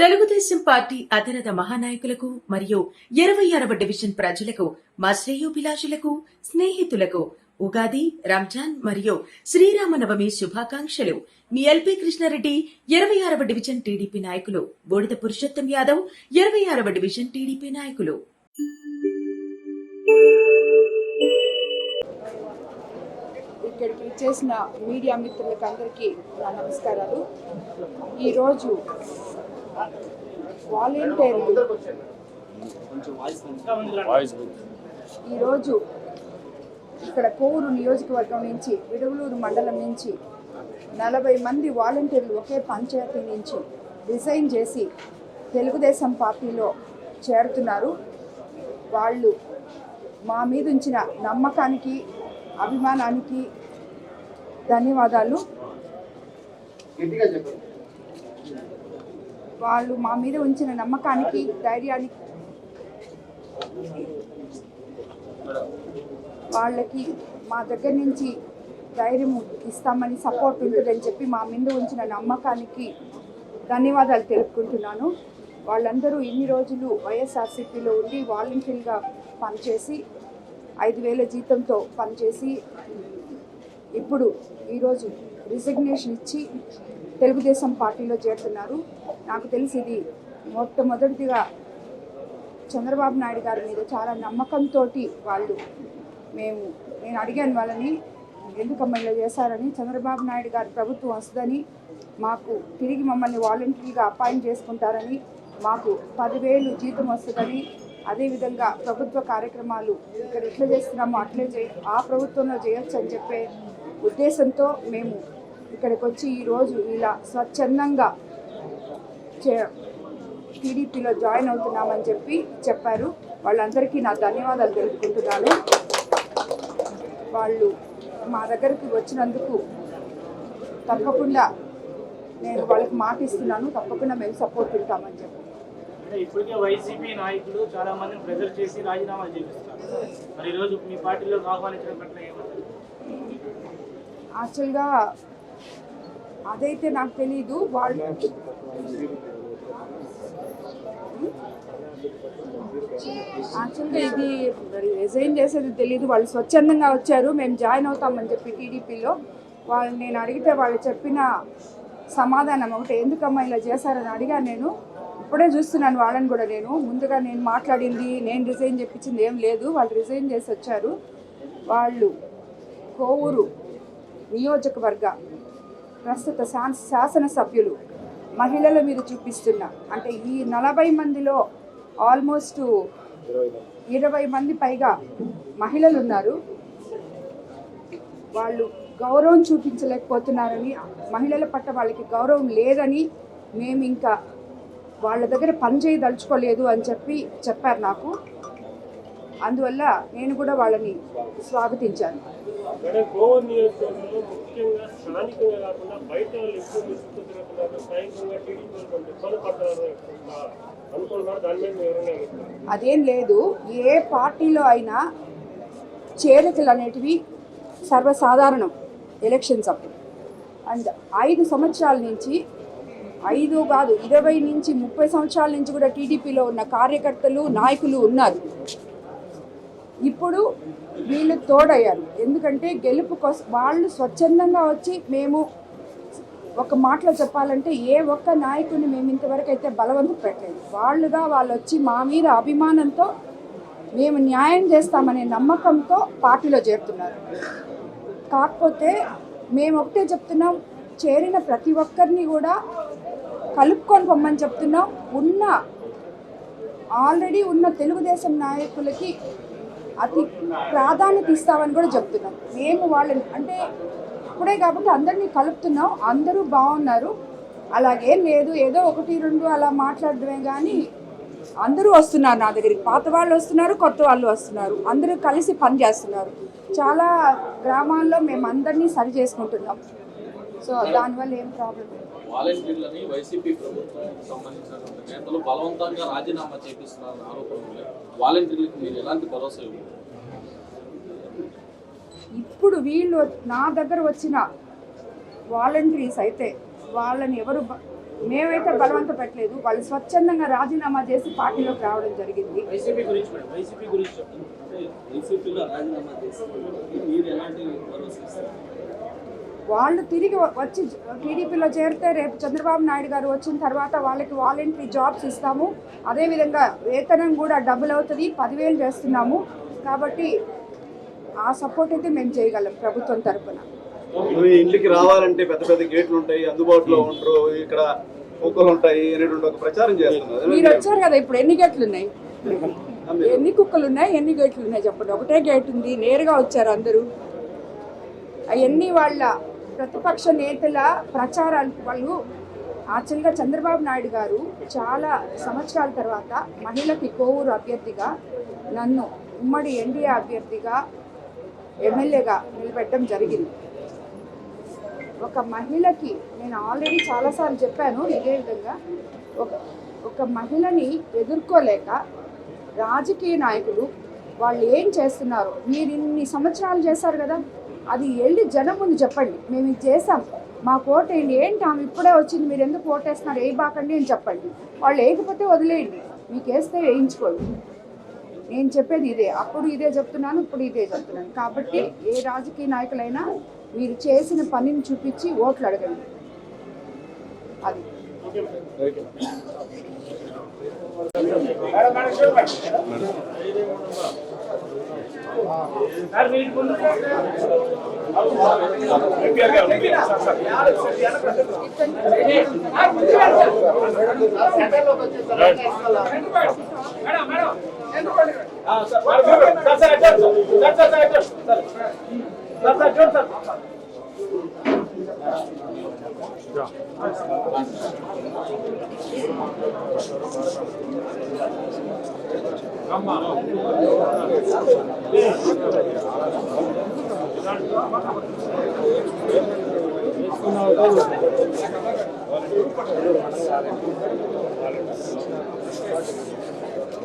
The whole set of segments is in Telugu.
తెలుగుదేశం పార్టీ అధిరథ మహానాయకులకు మరియు ఇరవై ఆరవ డివిజన్ ప్రజలకు మా శ్రేయోభిలాషులకు స్నేహితులకు ఉగాది రంజాన్ మరియు శ్రీరామనవమి శుభాకాంక్షలు. మీ ఎల్పి కృష్ణారెడ్డి ఇరవై ఆరవ డివిజన్ టీడీపీ నాయకులు. బోడిద పురుషోత్తం యాదవ్ ఇరవై ఆరవ డివిజన్ టీడీపీ నాయకులు. ఇక్కడికి ఇచ్చేసిన మీడియా మిత్రులకు అందరికీ నా నమస్కారాలు. ఈరోజు వాలంటీర్లు ఈరోజు ఇక్కడ కోవూరు నియోజకవర్గం నుంచి విడవలూరు మండలం నుంచి నలభై మంది వాలంటీర్లు ఒకే పంచాయతీ నుంచి రిజైన్ చేసి తెలుగుదేశం పార్టీలో చేరుతున్నారు. వాళ్ళు మా మీద ఉంచిన నమ్మకానికి అభిమానానికి ధన్యవాదాలు. వాళ్ళు మా మీద ఉంచిన నమ్మకానికి ధైర్యానికి వాళ్ళకి మా దగ్గర నుంచి ధైర్యం ఇస్తామని సపోర్ట్ ఉంటుందని చెప్పి మా మీద ఉంచిన నమ్మకానికి ధన్యవాదాలు తెలుపుకుంటున్నాను. వాళ్ళందరూ ఇన్ని రోజులు వైఎస్ఆర్సీపీలో ఉండి వాలంటీర్గా పనిచేసి ఐదు వేల జీతంతో పనిచేసి ఇప్పుడు ఈరోజు రిజిగ్నేషన్ ఇచ్చి తెలుగుదేశం పార్టీలో చేరుతున్నారు. నాకు తెలిసి ఇది మొట్టమొదటిగా చంద్రబాబు నాయుడు గారి మీద చాలా నమ్మకంతో వాళ్ళు మేము నేను అడిగాను వాళ్ళని ఎందుకమ్మా ఇలా చేశారని? చంద్రబాబు నాయుడు గారి ప్రభుత్వం వస్తుందని మాకు తిరిగి మమ్మల్ని వాలంటీర్గా అపాయింట్ చేసుకుంటారని మాకు పదివేలు జీతం వస్తుందని అదేవిధంగా ప్రభుత్వ కార్యక్రమాలు ఇక్కడ ఎట్లా చేస్తున్నామో అట్లే చేయ ఆ ప్రభుత్వంలో చేయొచ్చు అని చెప్పే ఉద్దేశంతో మేము ఇక్కడికి వచ్చి ఈరోజు ఇలా స్వచ్ఛందంగా టీడీపీలో జాయిన్ అవుతున్నామని చెప్పి చెప్పారు. వాళ్ళందరికీ నా ధన్యవాదాలు తెలుపుకుంటున్నాను. వాళ్ళు మా దగ్గరికి వచ్చినందుకు తప్పకుండా నేను వాళ్ళకి మాట ఇస్తున్నాను తప్పకుండా మేము సపోర్ట్ ఉంటామని చెప్పి. ఇప్పటికే వైసీపీ నాయకులు చాలా మందిని ప్రెజర్ చేసి రాజీనామాలు చేపిస్తారు మరి ఈరోజు మీ పార్టీలోకి ఆహ్వానించడం పట్ల ఏమంటారు? యాక్చువల్గా అదైతే నాకు తెలియదు వాళ్ళు యాక్చువల్గా ఇది రిజైన్ చేసేది తెలియదు వాళ్ళు స్వచ్ఛందంగా వచ్చారు. మేము జాయిన్ అవుతామని చెప్పి టీడీపీలో వాళ్ళు నేను అడిగితే వాళ్ళు చెప్పిన సమాధానం ఒకటి ఎందుకమ్మా ఇలా చేశారని అడిగాను నేను. ఇప్పుడే చూస్తున్నాను వాళ్ళని కూడా నేను. ముందుగా నేను మాట్లాడింది నేను రిజైన్ చెప్పించింది ఏం లేదు. వాళ్ళు రిజైన్ చేసి వచ్చారు. వాళ్ళు కోవూరు నియోజకవర్గ ప్రస్తుత శాస శాసనసభ్యులు మహిళల మీద చూపిస్తున్న అంటే ఈ నలభై మందిలో ఆల్మోస్ట్ ఇరవై మంది పైగా మహిళలు ఉన్నారు వాళ్ళు గౌరవం చూపించలేకపోతున్నారని మహిళల పట్ల వాళ్ళకి గౌరవం లేదని మేము ఇంకా వాళ్ళ దగ్గర పని చేయదలుచుకోలేదు అని చెప్పి చెప్పారు నాకు. అందువల్ల నేను కూడా వాళ్ళని స్వాగతించాను. అదేం లేదు. ఏ పార్టీలో అయినా చేరికలు అనేటివి సర్వసాధారణం ఎలక్షన్స్ అప్పుడు. అండ్ ఐదు సంవత్సరాల నుంచి ఐదు కాదు ఇరవై నుంచి ముప్పై సంవత్సరాల నుంచి కూడా టీడీపీలో ఉన్న కార్యకర్తలు నాయకులు ఉన్నారు. ఇప్పుడు వీళ్ళు తోడయ్యారు. ఎందుకంటే గెలుపు కోసం వాళ్ళు స్వచ్ఛందంగా వచ్చి మేము ఒక మాటలో చెప్పాలంటే ఏ ఒక్క నాయకుడిని మేము ఇంతవరకు అయితే బలవంతం పెట్టలేదు. వాళ్ళుగా వాళ్ళు వచ్చి మా మీద అభిమానంతో మేము న్యాయం చేస్తామనే నమ్మకంతో పార్టీలో చేరుతున్నారు. కాకపోతే మేము ఒకటే చెప్తున్నాం చేరిన ప్రతి ఒక్కరిని కూడా కలుపుకొని పొమ్మని చెప్తున్నాం. ఉన్న ఆల్రెడీ ఉన్న తెలుగుదేశం నాయకులకి అతి ప్రాధాన్యత ఇస్తామని కూడా చెప్తున్నాం. మేము వాళ్ళని అంటే అప్పుడే కాబట్టి అందరినీ కలుపుతున్నాం. అందరూ బాగున్నారు. అలాగేం లేదు ఏదో ఒకటి రెండు అలా మాట్లాడడమే కానీ అందరూ వస్తున్నారు నా దగ్గరికి. పాత వాళ్ళు వస్తున్నారు కొత్త వాళ్ళు వస్తున్నారు. అందరూ కలిసి పని చేస్తున్నారు. చాలా గ్రామాల్లో మేము అందరినీ సరి చేసుకుంటున్నాం. సో దానివల్ల ఏం ప్రాబ్లం వాలంటీర్లని వైసీపీ ప్రభుత్వానికి సంబంధించినటువంటి నేతలు బలవంతంగా రాజీనామా చేపిస్తున్నారన్న ఆరోపణలు వాలంటీర్లకు మీరు ఎలాంటి భరోసా ఇవ్వరు ఇప్పుడు వీళ్ళు నా దగ్గర వచ్చిన వాలంటీర్స్ అయితే వాళ్ళని ఎవరు మేమైతే బలవంత పెట్టలేదు. వాళ్ళు స్వచ్ఛందంగా రాజీనామా చేసి పార్టీలోకి రావడం జరిగింది. వాళ్ళు తిరిగి వచ్చి టీడీపీలో చేరితే రేపు చంద్రబాబు నాయుడు గారు వచ్చిన తర్వాత వాళ్ళకి వాలంటరీ జాబ్స్ ఇస్తాము. అదేవిధంగా వేతనం కూడా డబుల్ అవుతుంది పదివేలు చేస్తున్నాము. కాబట్టి ఆ సపోర్ట్ అయితే మేము చేయగలం ప్రభుత్వం తరపున. నువ్వు ఇంటికి రావాలంటే పెద్ద పెద్ద గేట్లు ఉంటాయి అందుబాటులో ఉండరు ఇక్కడ కుక్కలు ఉంటాయి అనేటువంటి ఒక ప్రచారం చేస్తున్నారు. మీరు వచ్చారు కదా ఇప్పుడు ఎన్ని గేట్లు ఉన్నాయి? ఎన్ని కుక్కలు ఉన్నాయి ఎన్ని గేట్లు ఉన్నాయి చెప్పండి. ఒకటే గేట్ ఉంది నేరుగా వచ్చారు అందరూ. అవన్నీ వాళ్ళ ప్రతిపక్ష నేతల ప్రచారాలు. వాళ్ళు యాక్చువల్గా చంద్రబాబు నాయుడు గారు చాలా సంవత్సరాల తర్వాత మహిళకి కోవూరు అభ్యర్థిగా నన్ను ఉమ్మడి ఎన్డీఏ అభ్యర్థిగా ఎమ్మెల్యేగా నిలబెట్టడం జరిగింది. ఒక మహిళకి నేను ఆల్రెడీ చాలాసార్లు చెప్పాను ఇదే విధంగా. ఒక ఒక మహిళని ఎదుర్కోలేక రాజకీయ నాయకులు వాళ్ళు ఏం చేస్తున్నారు మీరు ఇన్ని సంవత్సరాలు చేశారు కదా అది వెళ్ళి జనం ముందు చెప్పండి. మేము ఇది చేసాం మా కోట ఏంటి ఏంటి ఆమె ఇప్పుడే వచ్చింది మీరు ఎందుకు ఓటేస్తున్నారు? వేయబాకండి అని చెప్పండి. వాళ్ళు వేయకపోతే వదిలేయండి. మీకు వేస్తే వేయించుకోండి. నేను చెప్పేది ఇదే. అప్పుడు ఇదే చెప్తున్నాను ఇప్పుడు ఇదే చెప్తున్నాను. కాబట్టి ఏ రాజకీయ నాయకులైనా మీరు చేసిన పనిని చూపించి ఓట్లు అడగండి. అది. సార్ మీరు ముందు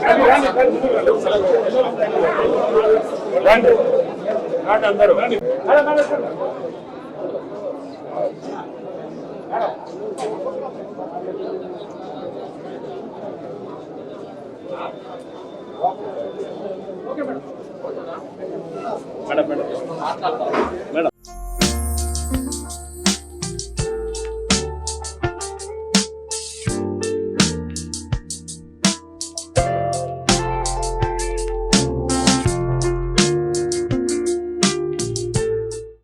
సార్, చూడండి, సార్. Madam madam madam